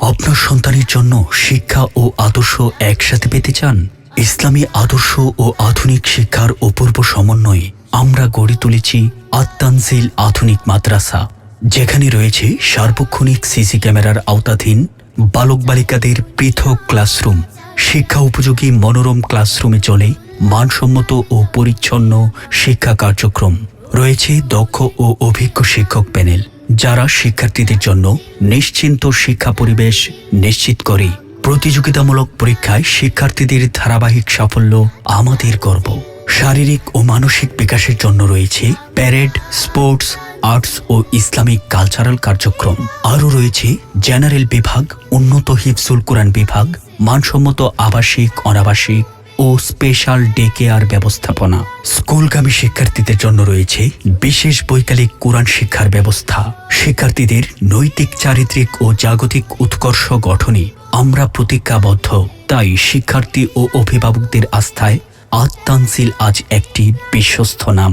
আপনার সন্তানের জন্য শিক্ষা ও আদর্শ একসাথে পেতে চান? ইসলামী আদর্শ ও আধুনিক শিক্ষার অপূর্ব সমন্বয়ে। আমরা গড়ে তুলেছি আত্মানজিল আধুনিক মাদ্রাসা। যেখানে রয়েছে সার্বক্ষণিক সিসি ক্যামেরার আওতাধীন বালক বালিকাদের পৃথক ক্লাসরুম। শিক্ষা উপযোগী মনোরম ক্লাসরুমে চলে মানসম্মত ও পরিচ্ছন্ন শিক্ষা কার্যক্রম। রয়েছে দক্ষ ও অভিজ্ঞ শিক্ষক প্যানেল, যারা শিক্ষার্থীদের জন্য নিশ্চিন্ত শিক্ষা পরিবেশ নিশ্চিত করে। প্রতিযোগিতামূলক পরীক্ষায় শিক্ষার্থীদের ধারাবাহিক সাফল্য আমাদের গর্ব। শারীরিক ও মানসিক বিকাশের জন্য রয়েছে প্যারেড, স্পোর্টস, আর্টস ও ইসলামিক কালচারাল কার্যক্রম। আরও রয়েছে জেনারেল বিভাগ, উন্নত হিফজুল কোরআন বিভাগ, মানসম্মত আবাসিক, অনাবাসিক ও স্পেশাল ডে কেয়ার ব্যবস্থাপনা। স্কুলগামী শিক্ষার্থীদের জন্য রয়েছে বিশেষ বৈকালিক কোরআন শিক্ষার ব্যবস্থা। শিক্ষার্থীদের নৈতিক চারিত্রিক ও জাগতিক উৎকর্ষ গঠনে আমরা প্রতিজ্ঞাবদ্ধ। তাই শিক্ষার্থী ও অভিভাবকদের আস্থায় আত্মানসিল আজ একটি বিশ্বস্ত নাম।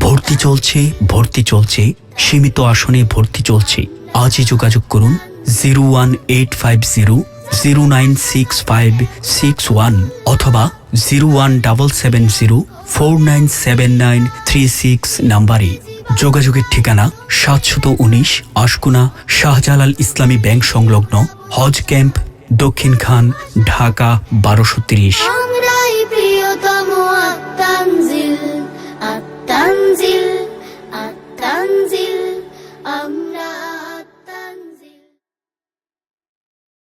ভর্তি চলছে ভর্তি চলছে সীমিত আসনে ভর্তি চলছে। আজই যোগাযোগ করুন zero one eight five zero zero nine six five six one অথবা zero one double seven zero four nine seven nine three six নাম্বারে। যোগাযোগের ঠিকানা সাতশত উনিশ আশকুনা শাহজালাল ইসলামী ব্যাংক সংলগ্ন হজ ক্যাম্প, দক্ষিণ খান, ঢাকা, বারোশো তিরিশ।